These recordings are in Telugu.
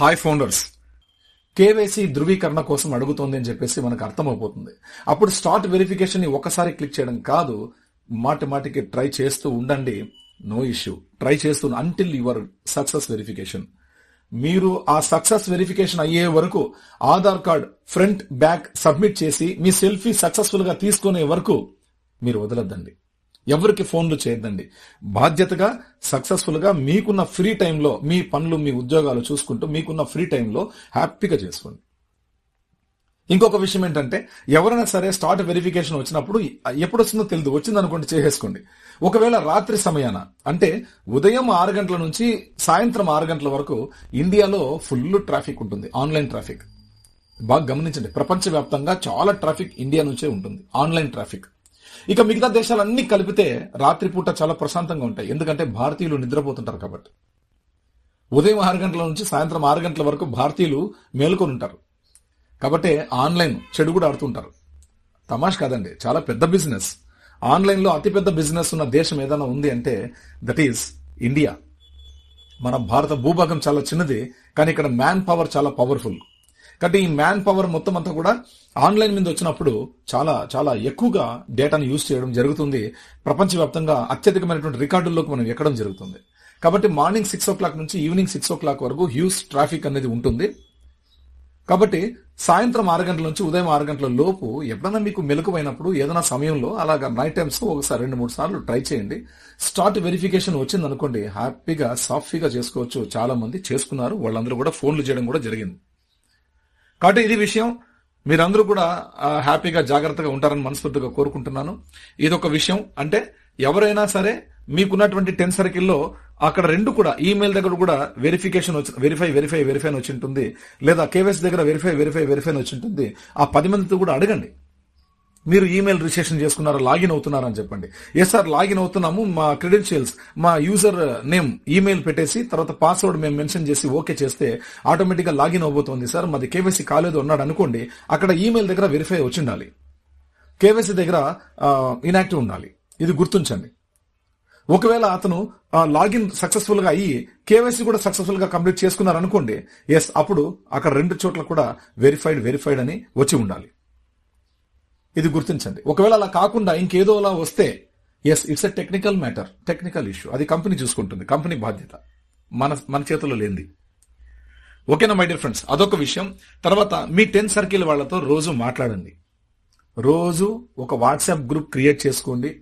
హాయ్ ఫౌండర్స్ కేవైసీ ధృవీకరణ కోసం అడుగుతోంది అని చెప్పేసి మనకు అర్థమైపోతుంది అప్పుడు స్టార్ట్ వెరిఫికేషన్ని ఒకసారి క్లిక్ చేయడం కాదు మాటి మాటికి ట్రై చేస్తూ ఉండండి. నో ఇష్యూ ట్రై చేస్తూ అంటిల్ యువర్ సక్సెస్ వెరిఫికేషన్ మీరు ఆ సక్సెస్ వెరిఫికేషన్ అయ్యే వరకు Aadhaar card front back submit చేసి మీ సెల్ఫీ సక్సెస్ఫుల్గా తీసుకునే వరకు మీరు వదలద్దండి. ఎవరికి ఫోన్లు చేయొద్దండి. బాధ్యతగా సక్సెస్ఫుల్గా మీకున్న ఫ్రీ టైంలో మీ పనులు మీ ఉద్యోగాలు చూసుకుంటూ మీకున్న ఫ్రీ టైంలో హ్యాపీగా చేసుకోండి. ఇంకొక విషయం ఏంటంటే ఎవరైనా సరే స్టార్ట్ వెరిఫికేషన్ వచ్చినప్పుడు ఎప్పుడు వస్తుందో తెలియదు వచ్చింది అనుకోండి చేసేసుకోండి. ఒకవేళ రాత్రి సమయాన అంటే ఉదయం ఆరు గంటల నుంచి సాయంత్రం ఆరు గంటల వరకు ఇండియాలో ఫుల్ ట్రాఫిక్ ఉంటుంది. Online traffic. బాగా గమనించండి. ప్రపంచవ్యాప్తంగా చాలా ట్రాఫిక్ ఇండియా నుంచే ఉంటుంది. Online traffic. ఇక మిగతా దేశాలన్నీ కలిపితే రాత్రిపూట చాలా ప్రశాంతంగా ఉంటాయి. ఎందుకంటే భారతీయులు నిద్రపోతుంటారు కాబట్టి. ఉదయం ఆరు గంటల నుంచి సాయంత్రం ఆరు గంటల వరకు భారతీయులు మేలుకొని ఉంటారు. కాబట్టి ఆన్లైన్ చెడు కూడా ఆడుతుంటారు తమాష్ కాదండి చాలా పెద్ద బిజినెస్. ఆన్లైన్లో అతిపెద్ద బిజినెస్ ఉన్న దేశం ఏదైనా ఉంది అంటే దట్ ఈస్ ఇండియా మన భారత భూభాగం చాలా చిన్నది కానీ ఇక్కడ మ్యాన్ పవర్ చాలా పవర్ఫుల్ కాబట్టి ఈ మ్యాన్ పవర్ మొత్తం అంతా కూడా ఆన్లైన్ మీద వచ్చినప్పుడు చాలా చాలా ఎక్కువగా డేటాను యూజ్ చేయడం జరుగుతుంది. ప్రపంచవ్యాప్తంగా అత్యధికమైనటువంటి రికార్డుల్లోకి మనం ఎక్కడం జరుగుతుంది. కాబట్టి మార్నింగ్ సిక్స్ ఓ క్లాక్ నుంచి ఈవినింగ్ సిక్స్ ఓ క్లాక్ వరకు హ్యూజ్ ట్రాఫిక్ అనేది ఉంటుంది. కాబట్టి సాయంత్రం ఆరు గంటల నుంచి ఉదయం ఆరు గంటల లోపు ఎప్పుడైనా మీకు మెలకువైనప్పుడు ఏదైనా సమయంలో అలాగా నైట్ టైమ్స్ ఒకసారి రెండు మూడు సార్లు ట్రై చేయండి. స్టార్ట్ వెరిఫికేషన్ వచ్చింది అనుకోండి హ్యాపీగా సాఫీగా చేసుకోవచ్చు. చాలా మంది చేసుకున్నారు. వాళ్ళందరూ కూడా ఫోన్లు చేయడం కూడా జరిగింది. కాబట్టి ఇది విషయం మీరందరూ కూడా హ్యాపీగా జాగ్రత్తగా ఉంటారని మనస్ఫూర్తిగా కోరుకుంటున్నాను. ఇది ఒక విషయం. అంటే ఎవరైనా సరే మీకున్నటువంటి టెన్ సర్కిల్లో అక్కడ రెండు కూడా ఈమెయిల్ దగ్గర కూడా వెరిఫికేషన్ వచ్చి వెరిఫై వెరిఫై వెరిఫై అని వచ్చి ఉంటుంది లేదా కేవైసీ దగ్గర వెరిఫై వెరిఫై వెరిఫై అని వచ్చి ఉంటుంది ఆ పది మందితో కూడా అడగండి. మీరు ఈమెయిల్ రిజిస్ట్రేషన్ చేసుకున్నారా లాగిన్ అవుతున్నారని చెప్పండి. ఎస్ సార్ లాగిన్ అవుతున్నాము. మా క్రెడెన్షియల్స్ మా యూజర్ నేమ్ ఈమెయిల్ పెట్టేసి తర్వాత పాస్వర్డ్ మేము మెన్షన్ చేసి ఓకే చేస్తే ఆటోమేటిక్గా లాగిన్ అవబోతోంది సార్ మాది కేవైసీ కాలేదు అన్నాడు అనుకోండి అక్కడ ఈమెయిల్ దగ్గర వెరిఫై వచ్చి ఉండాలి. కేవైసీ దగ్గర ఇనాక్టివ్ ఉండాలి. ఇది గుర్తుంచండి. ఒకవేళ అతను లాగిన్ సక్సెస్ఫుల్గా అయ్యి కేవైసీ కూడా సక్సెస్ఫుల్గా కంప్లీట్ చేసుకున్నారు అనుకోండి ఎస్ అప్పుడు అక్కడ రెండు చోట్ల కూడా వెరిఫైడ్ వెరిఫైడ్ అని వచ్చి ఉండాలి. ఇది గుర్తించండి. ఒకవేళ అలా కాకుండా ఇంకేదో అలా వస్తే yes it's a technical matter technical issue అది కంపెనీ చూసుకుంటుంది కంపెనీ బాధ్యత. మన మన చేతుల్లో లేనిది. ఓకేనా మై డియర్ ఫ్రెండ్స్ అదొక విషయం. తర్వాత మీ టెన్ సర్కిల్ వాళ్ళతో రోజు మాట్లాడండి. రోజు ఒక వాట్సాప్ గ్రూప్ క్రియేట్ చేసుకోండి.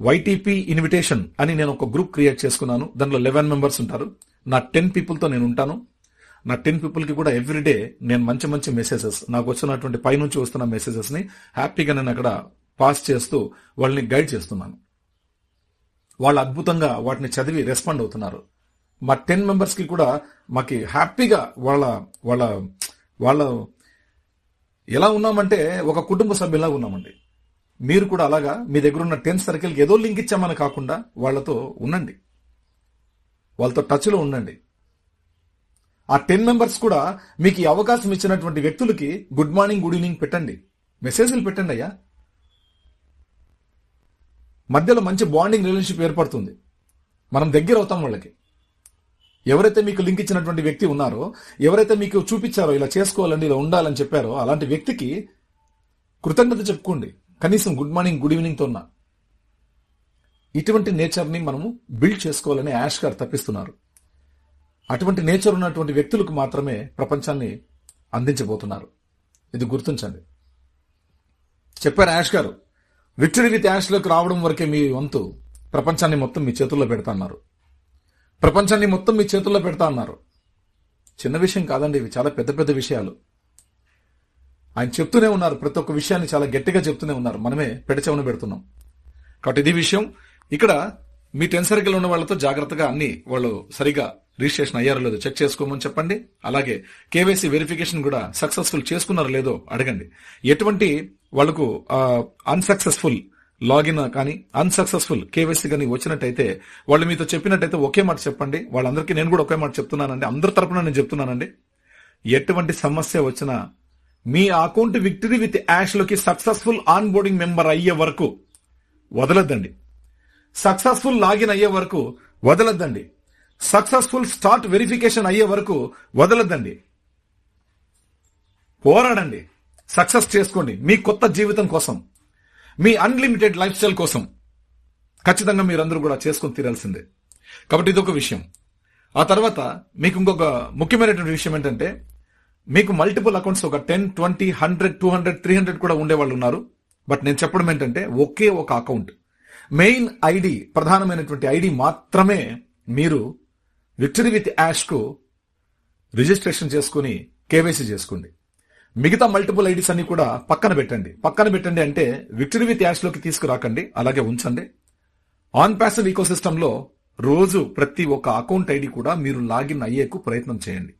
వైటీపీ ఇన్విటేషన్ అని నేను ఒక గ్రూప్ క్రియేట్ చేసుకున్నాను. దానిలో లెవెన్ మెంబర్స్ ఉంటారు. నా టెన్ పీపుల్తో నేను ఉంటాను. నా టెన్ పీపుల్కి కూడా ఎవ్రీడే నేను మంచి మంచి మెసేజెస్ నాకు వచ్చినటువంటి పైనుంచి వస్తున్న మెసేజెస్ని హ్యాపీగా నేను అక్కడ పాస్ చేస్తూ వాళ్ళని గైడ్ చేస్తున్నాను. వాళ్ళు అద్భుతంగా వాటిని చదివి రెస్పాండ్ అవుతున్నారు. మా టెన్ మెంబర్స్కి కూడా మాకి హ్యాపీగా వాళ్ళ వాళ్ళ వాళ్ళ ఎలా ఉన్నామంటే ఒక కుటుంబ సభ్యులా ఉన్నామండి. మీరు కూడా అలాగా మీ దగ్గర ఉన్న టెన్ సర్కిల్కి ఏదో లింక్ ఇచ్చామని కాకుండా వాళ్ళతో ఉండండి. వాళ్ళతో టచ్లో ఉండండి. ఆ టెన్ మెంబర్స్ కూడా మీకు ఈ అవకాశం ఇచ్చినటువంటి వ్యక్తులకి గుడ్ మార్నింగ్ గుడ్ ఈవినింగ్ పెట్టండి. మెసేజ్లు పెట్టండి అయ్యా. మధ్యలో మంచి బాండింగ్ రిలేషన్షిప్ ఏర్పడుతుంది. మనం దగ్గర అవుతాం వాళ్ళకి. ఎవరైతే మీకు లింక్ ఇచ్చినటువంటి వ్యక్తి ఉన్నారో ఎవరైతే మీకు చూపించారో ఇలా చేసుకోవాలండి ఇలా ఉండాలని చెప్పారో అలాంటి వ్యక్తికి కృతజ్ఞత చెప్పుకోండి. కనీసం గుడ్ మార్నింగ్ గుడ్ ఈవినింగ్తో ఉన్నా ఇటువంటి నేచర్ని మనము బిల్డ్ చేసుకోవాలని యాష్ గారు తప్పిస్తున్నారు. అటువంటి నేచర్ ఉన్నటువంటి వ్యక్తులకు మాత్రమే ప్రపంచాన్ని అందించబోతున్నారు. ఇది గుర్తుంచండి. చెప్పారు యాష్ గారు విక్టరీ విత్ యాష్లోకి రావడం వరకే మీ వంతు ప్రపంచాన్ని మొత్తం మీ చేతుల్లో పెడతా అన్నారు ప్రపంచాన్ని మొత్తం మీ చేతుల్లో పెడతా అన్నారు చిన్న విషయం కాదండి ఇవి చాలా పెద్ద పెద్ద విషయాలు. ఆయన చెప్తూనే ఉన్నారు ప్రతి ఒక్క విషయాన్ని చాలా గట్టిగా చెప్తూనే ఉన్నారు. మనమే పెడచెవన పెడుతున్నాం. కాబట్టి ఇది విషయం. ఇక్కడ మీ టెన్ సర్కిల్ ఉన్న వాళ్ళతో జాగ్రత్తగా అన్ని వాళ్ళు సరిగా రిజిస్ట్రేషన్ అయ్యారో లేదో చెక్ చేసుకోమని చెప్పండి. అలాగే కేవైసీ వెరిఫికేషన్ కూడా సక్సెస్ఫుల్ చేసుకున్నారో లేదో అడగండి. ఎటువంటి వాళ్ళకు అన్సక్సెస్ఫుల్ లాగిన్ కానీ అన్సక్సెస్ఫుల్ కేవైసీ కానీ వచ్చినట్టయితే వాళ్ళు మీతో చెప్పినట్టయితే ఒకే మాట చెప్పండి. వాళ్ళందరికీ నేను కూడా ఒకే మాట చెప్తున్నానండి. అందరి తరపున నేను చెప్తున్నానండి. ఎటువంటి సమస్య వచ్చినా మీ అకౌంట్ విక్టరీ విత్ యాష్లోకి సక్సెస్ఫుల్ ఆన్ బోర్డింగ్ మెంబర్ అయ్యే వరకు వదలద్దండి. సక్సెస్ఫుల్ లాగిన్ అయ్యే వరకు వదలద్దండి. సక్సెస్ఫుల్ స్టార్ట్ వెరిఫికేషన్ అయ్యే వరకు వదలద్దండి. పోరాడండి. సక్సెస్ చేసుకోండి. మీ కొత్త జీవితం కోసం. మీ అన్లిమిటెడ్ లైఫ్ స్టైల్ కోసం. ఖచ్చితంగా మీరందరూ కూడా చేసుకొని తీరాల్సిందే. కాబట్టి ఇది ఒక విషయం. ఆ తర్వాత మీకు ఇంకొక ముఖ్యమైనటువంటి విషయం ఏంటంటే మీకు మల్టిపుల్ అకౌంట్స్ ఒక ten twenty hundred two hundred three hundred కూడా ఉండేవాళ్ళు ఉన్నారు. బట్ నేను చెప్పడం ఏంటంటే ఒకే ఒక అకౌంట్ మెయిన్ ఐడి ప్రధానమైనటువంటి ఐడి మాత్రమే మీరు విక్టరీ విత్ యాష్కు రిజిస్ట్రేషన్ చేసుకుని కేవైసీ చేసుకోండి. మిగతా మల్టిపుల్ ఐడీస్ అన్ని కూడా పక్కన పెట్టండి. పక్కన పెట్టండి అంటే విక్టరీ విత్ యాష్లోకి తీసుకురాకండి. అలాగే ఉంచండి. ఆన్ ప్యాసివ్ ఈకోసిస్టంలో రోజు ప్రతి ఒక్క అకౌంట్ ఐడి కూడా మీరు లాగిన్ అయ్యేకు ప్రయత్నం చేయండి.